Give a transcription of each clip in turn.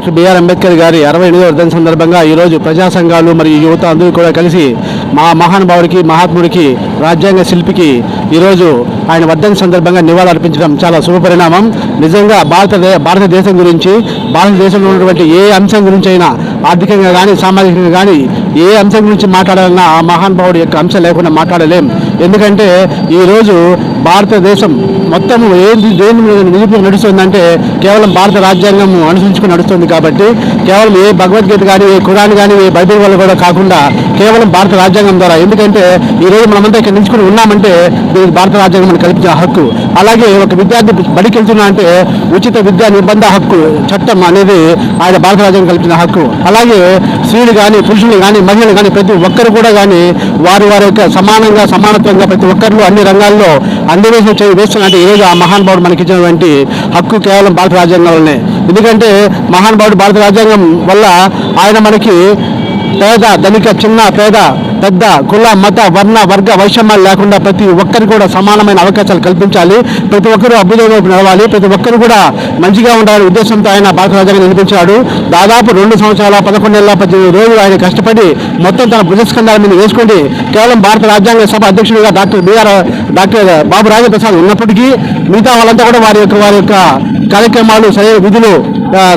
Doctor BR Ambedkar గారి అరవై ఎనిమిదవ వర్ధన సందర్భంగా ఈరోజు ప్రజా సంఘాలు మరియు యువత అందరూ కూడా కలిసి మా మహానుభావుడికి మహాత్ముడికి రాజ్యాంగ శిల్పికి ఈరోజు ఆయన వర్ధన సందర్భంగా నివాళులర్పించడం చాలా శుభపరిణామం నిజంగా భారత భారతదేశం గురించి భారతదేశంలో ఉన్నటువంటి ఏ అంశం గురించి అయినా ఆర్థికంగా కానీ సామాజికంగా కానీ ఏ అంశం గురించి మాట్లాడాలన్నా ఆ మహానుభావుడి యొక్క అంశం లేకుండా మాట్లాడలేం. ఎందుకంటే ఈరోజు భారతదేశం మొత్తం ఏంటి దేని మీద నిలుపు నడుస్తుందంటే కేవలం భారత రాజ్యాంగం అనుసరించుకుని నడుస్తుంది కాబట్టి కేవలం ఏ భగవద్గీత కానీ ఏ కురాన్ కానీ ఏ బైబిల్ వల్ల కూడా కాకుండా కేవలం భారత రాజ్యాంగం ద్వారా. ఎందుకంటే ఈరోజు మనమంతా ఇక్కడ నిలుచుకుని ఉన్నామంటే దీనికి భారత రాజ్యాంగం మనకు కల్పించిన హక్కు. అలాగే ఒక విద్యార్థి బడికి వెళ్తున్నా అంటే ఉచిత విద్యా నిర్బంధ హక్కు చట్టం అనేది ఆయన భారత రాజ్యాంగం కల్పించిన హక్కు. అలాగే స్త్రీలు కానీ పురుషులు కానీ మహిళలు కానీ ప్రతి ఒక్కరు కూడా కానీ వారి వారి యొక్క సమానంగా సమానత్వంగా ప్రతి ఒక్కరు అన్ని రంగాల్లో అన్వేషణ చేయి వేస్తున్నట్టు ఈరోజు ఆ మహానుభావుడు మనకి ఇచ్చినటువంటి హక్కు కేవలం భారత రాజ్యాంగంలోనే. ఎందుకంటే మహానుభావుడు భారత రాజ్యాంగం వల్ల ఆయన మనకి పేద ధనిక చిన్న పేద పెద్ద కుల మత వర్ణ వర్గ వైషమ్యాలు లేకుండా ప్రతి ఒక్కరికి కూడా సమానమైన అవకాశాలు కల్పించాలి. ప్రతి ఒక్కరూ అభ్యుదయ వైపు నడవాలి. ప్రతి ఒక్కరు కూడా మంచిగా ఉండాలనే ఉద్దేశంతో ఆయన భారత రాజ్యాంగం నిర్మించాడు దాదాపు రెండు సంవత్సరాల పదకొండు నెలల పద్దెనిమిది రోజులు ఆయన కష్టపడి మొత్తం తన భుజస్కంధాల మీద వేసుకొని కేవలం భారత రాజ్యాంగ సభ అధ్యక్షుడిగా doctor BR doctor Babu Rajprasad ఉన్నప్పటికీ మిగతా వాళ్ళంతా కూడా వారి యొక్క వారి యొక్క కార్యక్రమాలు సరైన విధులు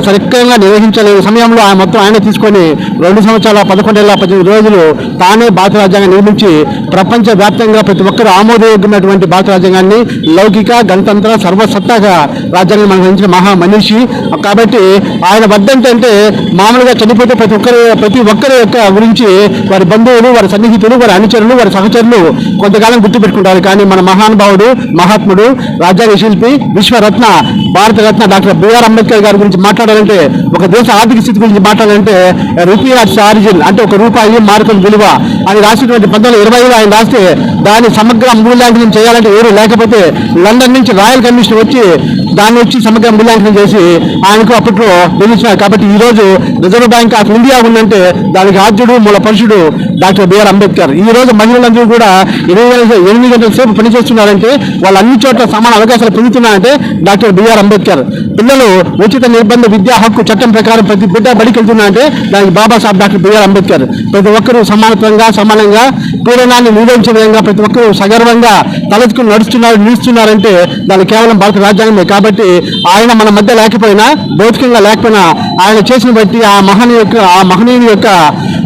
సరిగ్గా నిర్వహించలేని సమయంలో ఆయన మొత్తం ఆయన తీసుకొని రెండు సంవత్సరాల పదకొండేళ్ళ పద్దెనిమిది రోజులు తానే భారత రాజ్యాంగం నిర్మించి ప్రపంచ వ్యాప్తంగా ప్రతి ఒక్కరు ఆమోదయోగ్యమైనటువంటి భారత రాజ్యాంగాన్ని లౌకిక గణతంత్ర సర్వసత్తాగా రాజ్యాంగం అనుభవించిన మహా మనిషి. కాబట్టి ఆయన వద్ద ఏంటంటే మామూలుగా చనిపోతే ప్రతి ఒక్కరు ప్రతి ఒక్కరి యొక్క గురించి వారి బంధువులు వారి సన్నిహితులు వారి అనుచరులు వారి సహచరులు కొంతకాలం గుర్తుపెట్టుకుంటారు. కానీ మన మహానుభావుడు మహాత్ముడు రాజ్యాంగ శిల్పి విశ్వరత్న భారత భారతరత్న డాక్టర్ బిఆర్ అంబేద్కర్ గారి గురించి మాట్లాడాలంటే ఒక దేశ ఆర్థిక స్థితి గురించి మాట్లాడాలంటే రూపీ ఆర్ట్స్ ఆరిజిన్ అంటే ఒక రూపాయి మార్కుల విలువ అని రాసినటువంటి పంతొమ్మిది ఇరవై ఆయన రాస్తే దాని సమగ్ర మూల్యాంకనం చేయాలంటే ఎవరు లేకపోతే లండన్ నుంచి రాయల్ కమిషన్ వచ్చి దాన్ని వచ్చి సమగ్ర మూల్యాంకనం చేసి ఆయనకు అప్పట్లో నిలిచినారు కాబట్టి ఈ రోజు రిజర్వ్ బ్యాంక్ ఆఫ్ ఇండియా ఉందంటే దానికి ఆద్యుడు మూల పరుషుడు డాక్టర్ బిఆర్ అంబేద్కర్. ఈ రోజు మహిళలందరూ కూడా ఎనిమిది ఎనిమిది గంటల సేపు పనిచేస్తున్నారంటే వాళ్ళు అన్ని చోట్ల సమాన అవకాశాలు పొందుతున్నారంటే డాక్టర్ బిఆర్ అంబేద్కర్. పిల్లలు ఉచిత నిర్బంధ విద్యా హక్కు చట్టం ప్రకారం ప్రతి బిడ్డ బడికి వెళ్తున్నారంటే దానికి బాబాసాహెబ్ డాక్టర్ బిఆర్ అంబేద్కర్. ప్రతి ఒక్కరూ సమానత్వంగా సమానంగా పీడనాన్ని నిరోధించే విధంగా ప్రతి ఒక్కరూ సగర్వంగా తలెత్తుకుని నడుస్తున్నారు నిలుస్తున్నారంటే దాని కేవలం భారత రాజ్యాంగమే. కాబట్టి ఆయన మన మధ్య లేకపోయినా భౌతికంగా లేకపోయినా ఆయన చేసిన బట్టి ఆ మహనీయ యొక్క ఆ మహనీయుని యొక్క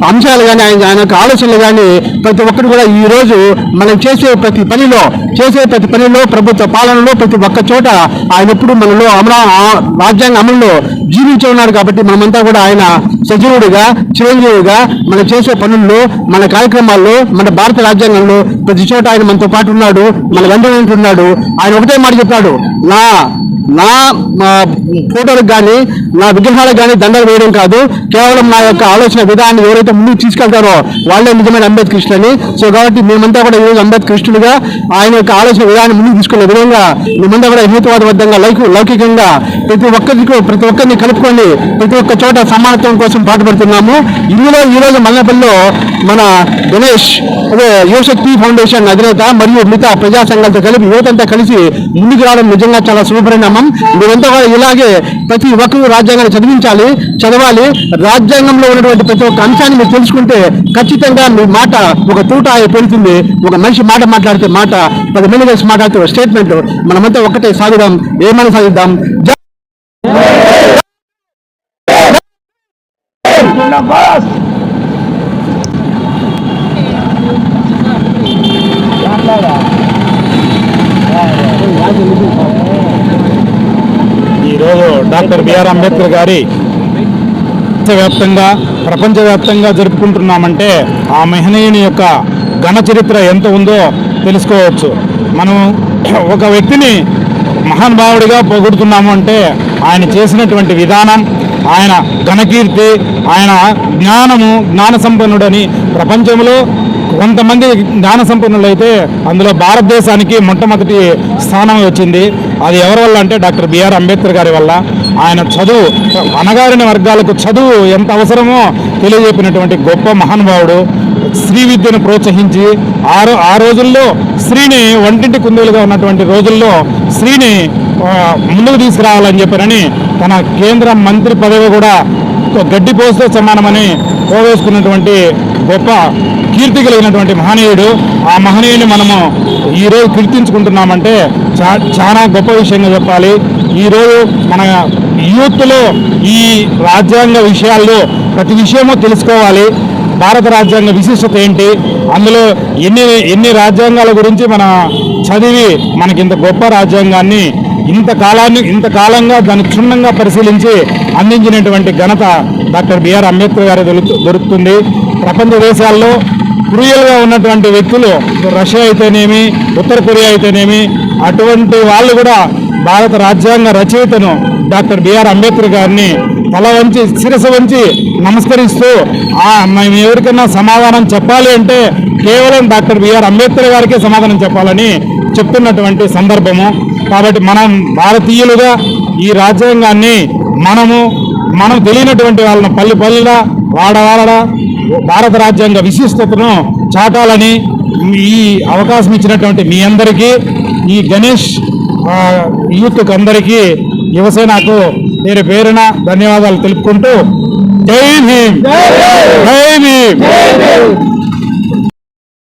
అంశాలు కానీ ఆయన ఆయన యొక్క ఆలోచనలు కానీ ప్రతి ఒక్కరు కూడా ఈ రోజు మనం చేసే ప్రతి పనిలో చేసే ప్రతి పనిలో ప్రభుత్వ పాలనలో ప్రతి ఒక్క చోట ఆయన ఎప్పుడు మనలో అమరా ఆ- రాజ్యాంగ అమలులో జీవించి ఉన్నాడు కాబట్టి మనమంతా కూడా ఆయన సజీవుడిగా చిరంజీవిగా మనం చేసే పనుల్లో మన కార్యక్రమాల్లో మన భారత రాజ్యాంగంలో ప్రతి చోట ఆయన మనతో పాటు ఉన్నాడు మన వెంటనే ఉన్నాడు ఆయన ఒకటే మాట చెప్పాడు నా నా ఫోటోలకు కానీ నా విగ్రహాలకు కానీ దండలు వేయడం కాదు. కేవలం నా యొక్క ఆలోచన విధానాన్ని ఎవరైతే ముందుకు తీసుకెళ్తారో వాళ్ళే నిజమైన అంబేద్కృష్ణులని సో కాబట్టి మేమంతా కూడా ఈరోజు అంబేద్కృష్ణుడిగా ఆయన యొక్క ఆలోచన విధానాన్ని ముందుకు తీసుకునే విధంగా మేమంతా కూడా హేతువాదబద్ధంగా లైక్ లౌకికంగా ప్రతి ఒక్కరికి ప్రతి ఒక్కరిని కలుపుకొని ప్రతి ఒక్క చోట సమానత్వం కోసం పాటుపడుతున్నాము. ఇందులో ఈ రోజు మల్లపల్లిలో మన గణేష్ అదే యువశక్తి ఫౌండేషన్ అధినేత మరియు మిగతా ప్రజా సంఘాలతో కలిపి యువతంతా కలిసి ముందుకు రావడం నిజంగా చాలా శుభపరిణామం. మీరంతా కూడా ఇలాగే ప్రతి ఒక్కరు రాజ్యాంగాన్ని చదివించాలి చదవాలి. రాజ్యాంగంలో ఉన్నటువంటి ప్రతి ఒక్క అంశాన్ని మీరు తెలుసుకుంటే ఖచ్చితంగా మీ మాట ఒక తూట పెడుతుంది ఒక మనిషి మాట మాట్లాడితే మాట పది మంది కలిసి మాట్లాడితే ఒక స్టేట్మెంట్ మనమంతా ఒక్కటే సాగుదాం ఏమైనా సాగిద్దాం జై ఈరోజు డాక్టర్ బిఆర్ అంబేద్కర్ గారి ప్రపంచవ్యాప్తంగా ప్రపంచవ్యాప్తంగా జరుపుకుంటున్నామంటే ఆ మహనీయుని యొక్క ఘన చరిత్ర ఎంత ఉందో తెలుసుకోవచ్చు. మనం ఒక వ్యక్తిని మహానుభావుడిగా పొగుడుతున్నాము అంటే ఆయన చేసినటువంటి విధానం ఆయన ఘనకీర్తి ఆయన జ్ఞానము జ్ఞాన సంపన్నుడని ప్రపంచంలో కొంతమంది జ్ఞాన సంపన్నులైతే అందులో భారతదేశానికి మొట్టమొదటి స్థానం వచ్చింది. అది ఎవరి వల్ల అంటే డాక్టర్ బిఆర్ అంబేద్కర్ గారి వల్ల. ఆయన చదువు అనగారిన వర్గాలకు చదువు ఎంత అవసరమో తెలియజెప్పినటువంటి గొప్ప మహానుభావుడు. స్త్రీ విద్యను ప్రోత్సహించి ఆ రో ఆ రోజుల్లో స్త్రీని వంటింటి కుందేలుగా ఉన్నటువంటి రోజుల్లో స్త్రీని ముందుకు తీసుకురావాలని చెప్పారని తన కేంద్ర మంత్రి పదవి కూడా గడ్డి పోస్తే సమానమని పోవేసుకున్నటువంటి గొప్ప కీర్తి కలిగినటువంటి మహనీయుడు. ఆ మహనీయుని మనము ఈరోజు కీర్తించుకుంటున్నామంటే చా చాలా గొప్ప విషయంగా చెప్పాలి. ఈరోజు మన యూత్లో ఈ రాజ్యాంగ విషయాల్లో ప్రతి విషయము తెలుసుకోవాలి. భారత రాజ్యాంగ విశిష్టత ఏంటి? అందులో ఎన్ని ఎన్ని రాజ్యాంగాల గురించి మన చదివి మనకి ఇంత గొప్ప రాజ్యాంగాన్ని ఇంత కాలాన్ని ఇంత కాలంగా దాన్ని క్షుణ్ణంగా పరిశీలించి అందించినటువంటి ఘనత డాక్టర్ బిఆర్ అంబేద్కర్ గారి దొరుకుతుంది. ప్రపంచ దేశాల్లో క్రూయల్గా ఉన్నటువంటి వ్యక్తులు రష్యా అయితేనేమి ఉత్తర కొరియా అయితేనేమి అటువంటి వాళ్ళు కూడా భారత రాజ్యాంగ రచయితను డాక్టర్ బిఆర్ అంబేద్కర్ గారిని తల వంచి శిరస వంచి నమస్కరిస్తూ మేము ఎవరికైనా సమాధానం చెప్పాలి అంటే కేవలం డాక్టర్ బిఆర్ అంబేద్కర్ గారికే సమాధానం చెప్పాలని చెప్తున్నటువంటి సందర్భము. కాబట్టి మనం భారతీయులుగా ఈ రాజ్యాంగాన్ని మనము మనం తెలియనటువంటి వాళ్ళని పల్లె పల్లెల వాడవాడ భారత రాజ్యాంగ విశిష్టతను చాటాలని ఈ అవకాశం ఇచ్చినటువంటి మీ అందరికీ ఈ గణేష్ యూత్కి అందరికీ యువసేనకు పేరు పేరున ధన్యవాదాలు తెలుపుకుంటూ జై భీమ్! జై భీమ్!